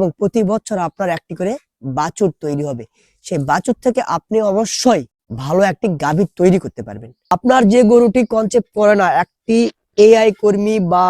এবং প্রতি বছর আপনার একটি করে বাছুর তৈরি হবে। সেই বাছুর থেকে আপনি অবশ্যই ভালো একটি গাভী তৈরি করতে পারবেন। আপনার যে গরুটি কনসেপ্ট করে না, একটি এআই কর্মী বা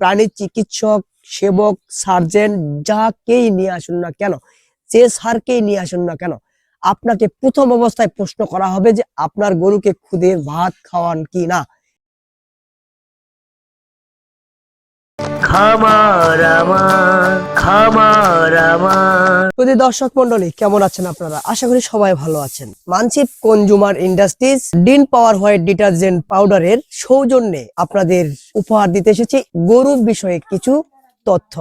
প্রাণী চিকিৎসক, সেবক সার্জেন যাকেই নিয়ে আসুন না কেন, যে সারকেই নিয়ে আসুন না কেন, আপনাকে প্রথম অবস্থায় প্রশ্ন করা হবে যে আপনার গরুকে খুদে ভাত খাওয়ান কি না? খামার আমার দর্শক মন্ডলী কেমন আছেন আপনারা? আশা করি সবাই ভালো আছেন। মানসিক consumer industries, dean power white detergent পাউডারের সৌজন্যে আপনাদের উপহার দিতে এসেছি গরুর বিষয়ে কিছু তথ্য।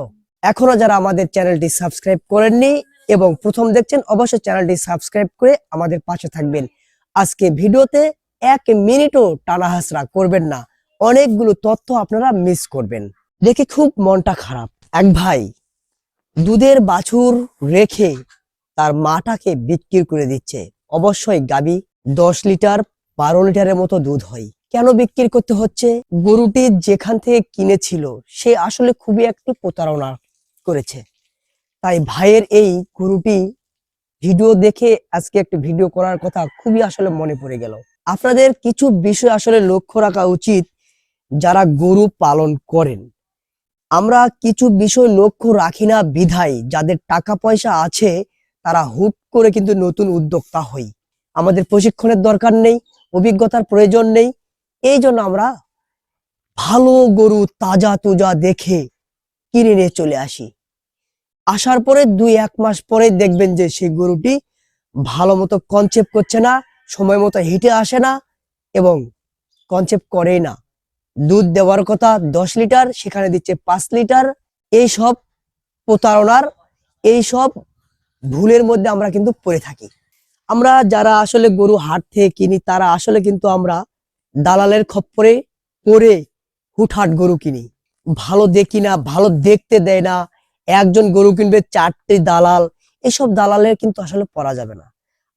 এখনও যারা আমাদের চ্যানেলটি সাবস্ক্রাইব করেননি এবং প্রথম দেখছেন, অবশ্যই চ্যানেলটি সাবস্ক্রাইব করে আমাদের পাশে থাকবেন। আজকে ভিডিওতে এক মিনিটও টানা হাসরা করবেন না। অনেকগুলো তথ্য আপনারা মিস করবেন। দেখে খুব মনটা খারাপ। এক ভাই দুধের বাছুর রেখে তার মাটাকে বিক্রি করে দিচ্ছে। অবশ্যই গাবি দশ লিটার, বারো লিটারের মতো দুধ হয়। কেন বিক্রি করতে হচ্ছে? গরুটি যেখান থেকে কিনেছিল, সে আসলে খুবই একটি প্রতারণা করেছে। তাই ভাইয়ের এই গরুটি ভিডিও দেখে আজকে একটি ভিডিও করার কথা খুবই আসলে মনে পড়ে গেল। আপনাদের কিছু বিষয় আসলে লক্ষ্য রাখা উচিত যারা গরু পালন করেন। আমরা কিছু বিষয় লক্ষ্য রাখি না বিধায়, যাদের টাকা পয়সা আছে, তারা হুট করে কিন্তু নতুন উদ্যোক্তা হই। আমাদের প্রশিক্ষণের দরকার নেই, অভিজ্ঞতার প্রয়োজন নেই। এই জন্য আমরা ভালো গরু তাজা তুজা দেখে কিনে নিয়ে চলে আসি। আসার পরে দুই এক মাস পরে দেখবেন যে সেই গরুটি ভালো মতো কনসেপ্ট করছে না, সময় মতো হিটে আসে না এবং কনসেপ্ট করেই না। দুধ দেওয়ার কথা দশ লিটার, সেখানে দিচ্ছে পাঁচ লিটার। এই সব প্রতারণার, এই সব ভুলের মধ্যে আমরা কিন্তু পড়ে থাকি। আমরা যারা আসলে গরু হাট থেকে কিনি, তারা আসলে কিন্তু আমরা দালালের খপ্পরে পরে হুটহাট গরু কিনি। ভালো দেখি না, ভালো দেখতে দেয় না। একজন গরু কিনবে চারটি দালাল, এসব দালালের কিন্তু আসলে পরা যাবে না।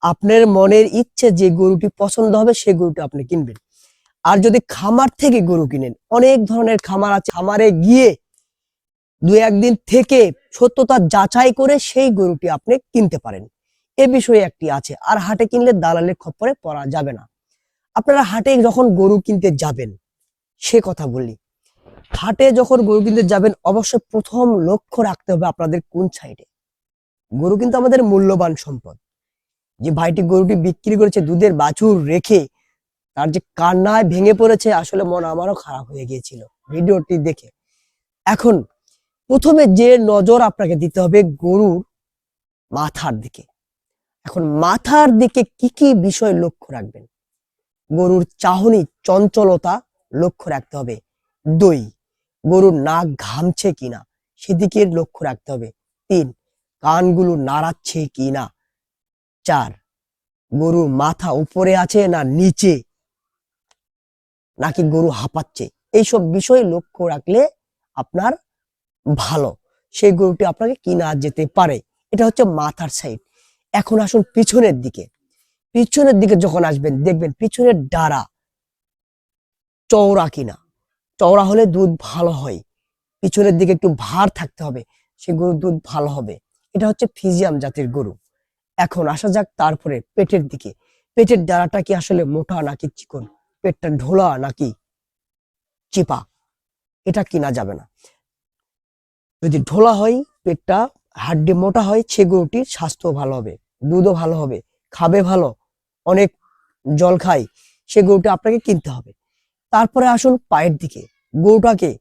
আপনার মনের ইচ্ছে যে গরুটি পছন্দ হবে, সে গরুটি আপনি কিনবেন। আর যদি খামার থেকে গরু কিনেন, অনেক ধরনের খামার আছে। খামারে গিয়ে দু একদিন থেকে সত্যতা যাচাই করে সেই গরুটি আপনি কিনতে পারেন। এ বিষয়ে একটি আছে, আর হাটে কিনলে দালালের খপ্পরে পড়া যাবে না। আপনারা হাটে যখন গরু কিনতে যাবেন, সে কথা বলি। হাটে যখন গরু কিনতে যাবেন, অবশ্যই প্রথম লক্ষ্য রাখতে হবে আপনাদের কোন সাইডে? গরু কিন্তু আমাদের মূল্যবান সম্পদ। যে ভাইটি গরুটি বিক্রি করেছে দুধের বাছুর রেখে তার যে কান্নায় ভেঙে পড়েছে, আসলে মন আমারও খারাপ হয়ে গিয়েছিল। ভিডিওটি দেখে। এখন প্রথমে যে নজর আপনাকে দিতে হবে গরুর মাথার দিকে। এখন মাথার দিকে কি কি বিষয় লক্ষ্য রাখবেন? গরুর চাহনি চঞ্চলতা লক্ষ্য রাখতে হবে। দুই, গরুর নাক ঘামছে কিনা, সেদিকে লক্ষ্য রাখতে হবে। তিন, কানগুলো নাড়াচ্ছে কিনা। চার, গরুর মাথা উপরে আছে না নিচে? নাকি গরু হাঁপাচ্ছে? এইসব বিষয় লক্ষ্য রাখলে আপনার ভালো। সেই গরুটি আপনাকে কিনা যেতে পারে। এটা হচ্ছে মাথার সাইড এখন আসুন পিছনের দিকে। পিছনের দিকে যখন আসবেন, দেখবেন পিছনের ডাড়া চওড়া কিনা। চওড়া হলে দুধ ভালো হয়। পিছনের দিকে একটু ভার থাকতে হবে। সে গরুর দুধ ভালো হবে। এটা হচ্ছে ফিজিয়াম জাতের গরু। এখন আসা যাক তারপরে পেটের দিকে। পেটের ডাড়াটা কি আসলে মোটা নাকি চিকন? পেটটা ঢোলা নাকি চিপা, এটা কিনা যাবে না। যদি ঢোলা হয়, পেটটা হাড্ডি মোটা হয় সে গরুটির স্বাস্থ্য ভালো হবে, দুধও ভালো হবে, খাবে ভালো, অনেক জল খায় সে গরুটা আপনাকে কিনতে হবে। তারপরে আসুন পায়ের দিকে, গরুটাকে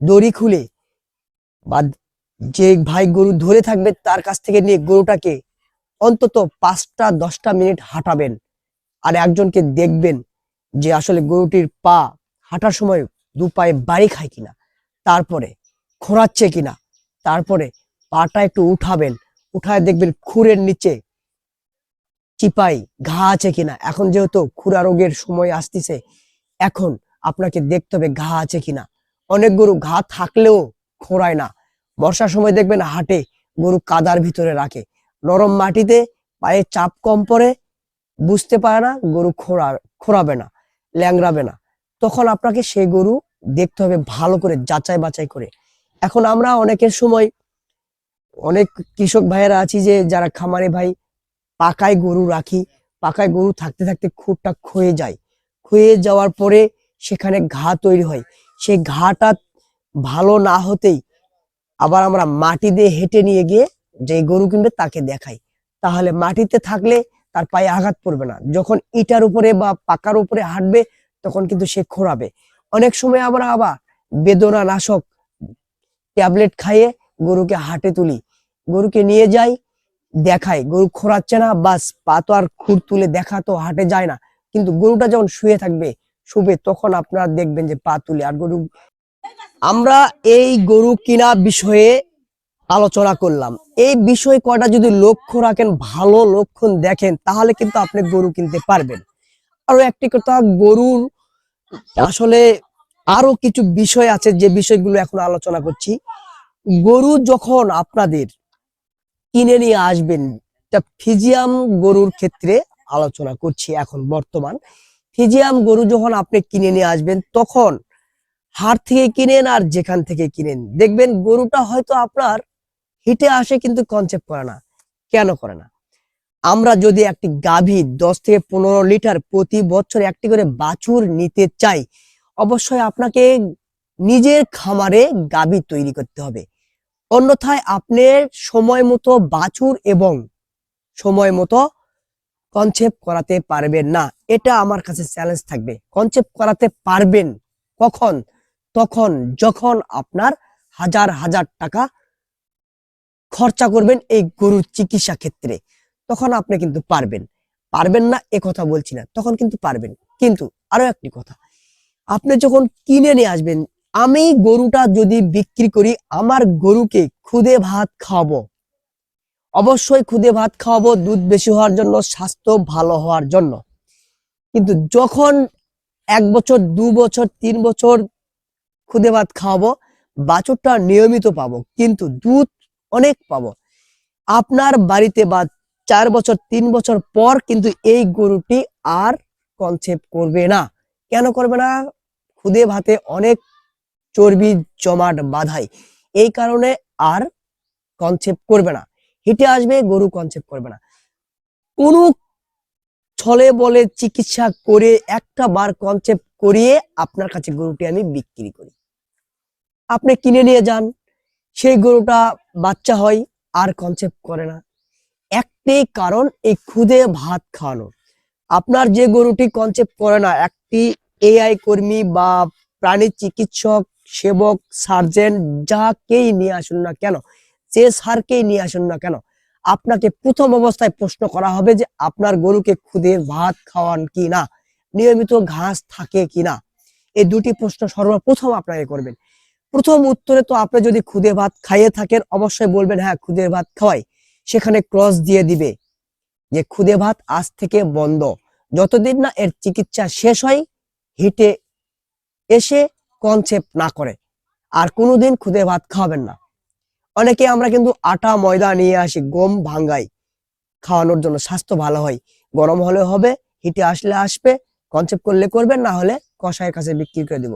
দড়ি খুলে বা যে ভাই গরু ধরে থাকবে তার কাছ থেকে নিয়ে গরুটাকে অন্তত পাঁচটা দশটা মিনিট হাঁটাবেন, আর একজনকে দেখবেন যে আসলে গরুটির পা হাঁটার সময় দু পায়ে বাড়ি খায় কিনা, তারপরে খোঁড়াচ্ছে কিনা, তারপরে পাটা একটু উঠাবেন, উঠায় দেখবেন খুরের নিচে চিপাই ঘা আছে কিনা। এখন যেহেতু খুরা রোগের সময় আসতেছে, এখন আপনাকে দেখতে হবে ঘা আছে কিনা। অনেক গরু ঘা থাকলেও খোঁড়ায় না। বর্ষার সময় দেখবেন হাটে গরু কাদার ভিতরে রাখে। নরম মাটিতে পায়ে চাপ কম পড়ে, বুঝতে পারে না গরু খোঁড়া, খোঁড়াবে না। ল্যাংড়াবে না। তখন আপনাকে সেই গরু দেখতে হবে ভালো করে, যাচাই বাছাই করে। এখন আমরা অনেকের সময়, অনেক কৃষক ভাইয়েরা আছি যে, যারা খামারে ভাই পাকায় গরু রাখি, পাকায় গরু থাকতে থাকতে খুঁটটা ক্ষয়ে যায়। ক্ষয়ে যাওয়ার পরে সেখানে ঘা তৈরি হয়। সেই ঘাটা ভালো না হতেই আবার আমরা মাটি দিয়ে হেঁটে নিয়ে গিয়ে যে গরু কিনবে তাকে দেখাই। তাহলে মাটিতে থাকলে তার পায়ে আঘাত পড়বে না। যখন ইটার উপরে বা পাকার উপরে হাঁটবে, তখন কিন্তু সে খোরাবে অনেক সময় আমরা আবার বেদনা নাশক ট্যাবলেট খাইয়ে গরুকে হাটে তুলি। গরুকে নিয়ে যাই দেখাই গরু খোরাচ্ছে না, বাস পা তো আর খুর তুলে দেখা তো হাটে যায় না। কিন্তু গরুটা যখন শুয়ে থাকবে, শুবে, তখন আপনারা দেখবেন যে পা তুলে। আর গরু আমরা এই গরু কিনা বিষয়ে আলোচনা করলাম। এই বিষয় কটা যদি লক্ষ্য রাখেন, ভালো লক্ষণ দেখেন, তাহলে কিন্তু আপনি গরু কিনতে পারবেন। আরও একটি কথা, গরুর আসলে আরও কিছু বিষয় আছে, যে বিষয়গুলো এখন আলোচনা করছি। গরু যখন আপনাদের কিনে নিয়ে আসবেন ফিজিয়াম গরুর ক্ষেত্রে আলোচনা করছি এখন বর্তমান। ফিজিয়াম গরু যখন আপনি কিনে নিয়ে আসবেন, তখন হাট থেকে কিনেন আর যেখান থেকে কিনেন। দেখবেন গরুটা হয়তো আপনার হিটে আসে কিন্তু কনসেপ্ট করে না। কেন করে না? আমরা যদি একটি গাভী দশ থেকে পনেরো লিটার প্রতি বছর একটি করে বাছুর নিতে চাই, অবশ্যই আপনাকে নিজের খামারে গাভী তৈরি করতে হবে। অন্যথায় আপনার সময় মতো বাছুর এবং সময় মতো কনসেপ্ট করাতে পারবেন না। এটা আমার কাছে চ্যালেঞ্জ থাকবে। কনসেপ্ট করাতে পারবেন কখন? তখন, যখন আপনার হাজার হাজার টাকা খরচা করবেন এই গরুর চিকিৎসা ক্ষেত্রে। তখন আপনি কিন্তু পারবেন। পারবেন না, এ কথা বলছি না। তখন কিন্তু পারবেন। কিন্তু আরও একটি কথা। আপনি যখন কিনে নিয়ে আসবেন, আমি গরুটা যদি বিক্রি করি, আমার গরুকে খুদে ভাত খাওয়াবো। অবশ্যই খুদে ভাত খাওয়াবো, দুধ বেশি হওয়ার জন্য, স্বাস্থ্য ভালো হওয়ার জন্য। কিন্তু যখন এক বছর, দু বছর, তিন বছর খুদে ভাত খাওয়াবো, বাছুরটা নিয়মিত পাবো। কিন্তু দুধ অনেক পাবো। আপনার বাড়িতে বা চার বছর, তিন বছর পর কিন্তু এই গরুটি আর কনসেপ্ট করবে না। কেন করবে না? খুদে ভাতে অনেক চর্বি জমাট বাঁধায়। এই কারণে আর কনসেপ্ট করবে না। হিটে আসবে, গরু কনসেপ্ট করবে না। কোনো ছলে বলে চিকিৎসা করে একটা বার কনসেপ্ট করিয়ে আপনার কাছে গরুটি আমি বিক্রি করি। আপনি কিনে নিয়ে যান, সেই গরুটা বাচ্চা হয় আর কনসেপ্ট করে না। একটাই কারণ, এই খুদে ভাত খাওয়ানো। আপনার যে গরুটি কনসেপ্ট করে না, একটি এআই কর্মী বা প্রাণী চিকিৎসক, সেবক সার্জেন যাকেই নিয়ে আসুন না কেন, যে সারকেই নিয়ে আসুন না কেন, আপনাকে প্রথম অবস্থায় প্রশ্ন করা হবে যে আপনার গরুকে খুদে ভাত খাওয়ান কি না, নিয়মিত ঘাস থাকে কি না। এই দুটি প্রশ্ন সর্বপ্রথম আপনাকে করবেন। প্রথম উত্তরে তো আপনি যদি খুদে ভাত খাইয়ে থাকেন, অবশ্যই বলবেন হ্যাঁ খুদে ভাত খাওয়াই। সেখানে ক্রস দিয়ে দিবে যে খুদে ভাত আজ থেকে বন্ধ। যতদিন না এর চিকিৎসা শেষ হয়, হিটে এসে কনসেপ্ট না করে। আর কোনোদিন খুদে ভাত খাওয়াবেন না। অনেকে আমরা কিন্তু আটা, ময়দা নিয়ে আসি, গম ভাঙ্গাই খাওয়ানোর জন্য স্বাস্থ্য ভালো হয়। গরম হলে হবে, হিটে আসলে আসবে কনসেপ্ট করলে করবেন, না হলে কষায়ের কাছে বিক্রি করে দিব।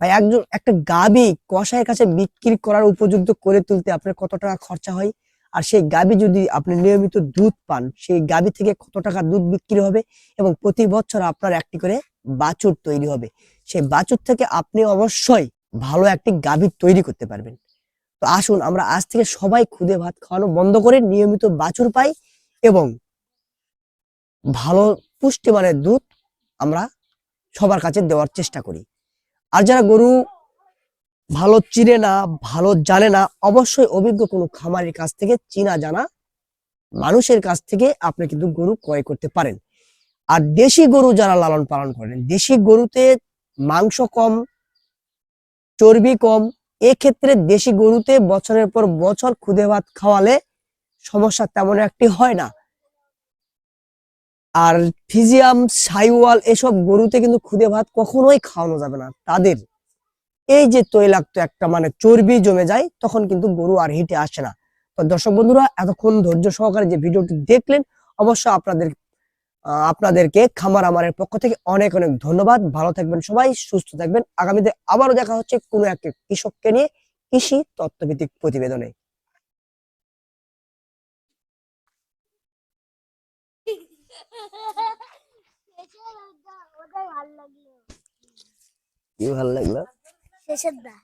ভাই একজন, একটা গাবি কষায়ের কাছে বিক্রি করার উপযুক্ত করে তুলতে আপনার কত টাকা খরচা হয়? আর সেই গাবি যদি আপনি নিয়মিত দুধ পান, সেই গাবি থেকে কত টাকা দুধ বিক্রি হবে? এবং প্রতি বছর আপনার একটি করে বাছুর তৈরি হবে। সেই বাছুর থেকে আপনি অবশ্যই ভালো একটি গাভী তৈরি করতে পারবেন। তো আসুন, আমরা আজ থেকে সবাই খুদে ভাত খাওয়ানো বন্ধ করে নিয়মিত বাছুর পাই এবং ভালো পুষ্টিমানের দুধ আমরা সবার কাছে দেওয়ার চেষ্টা করি। আর যারা গরু ভালো চিনে না, ভালো জানে না, অবশ্যই অভিজ্ঞ কোনো খামারের কাছ থেকে, চিনা জানা মানুষের কাছ থেকে আপনি কিন্তু গরু ক্রয় করতে পারেন। আর দেশি গরু যারা লালন পালন করেন, দেশি গরুতে মাংস কম, চর্বি কম, এক্ষেত্রে দেশি গরুতে বছরের পর বছর খুদে ভাত খাওয়ালে সমস্যা তেমন একটি হয় না। আর ফিজিয়াম, সাইওয়াল এসব গরুতে কিন্তু খুদে ভাত কখনোই খাওয়ানো যাবে না। তাদের এই যে তৈলাক্ত একটা মানে চর্বি জমে যায়, তখন কিন্তু গরু আর হিটে আসে না। তো দর্শক বন্ধুরা, এতক্ষণ ধৈর্য সহকারে যে ভিডিওটি দেখলেন, অবশ্য আপনাদের আপনাদেরকে খামার আমারের পক্ষ থেকে অনেক অনেক ধন্যবাদ। ভালো থাকবেন সবাই, সুস্থ থাকবেন। আগামীতে আবারও দেখা হচ্ছে কোনো এক কৃষককে নিয়ে কৃষি তত্ত্বভিত্তিক প্রতিবেদনে শেষের ওটা ওটাই ভালো লাগল কি ভালো লাগল? শেষের দা।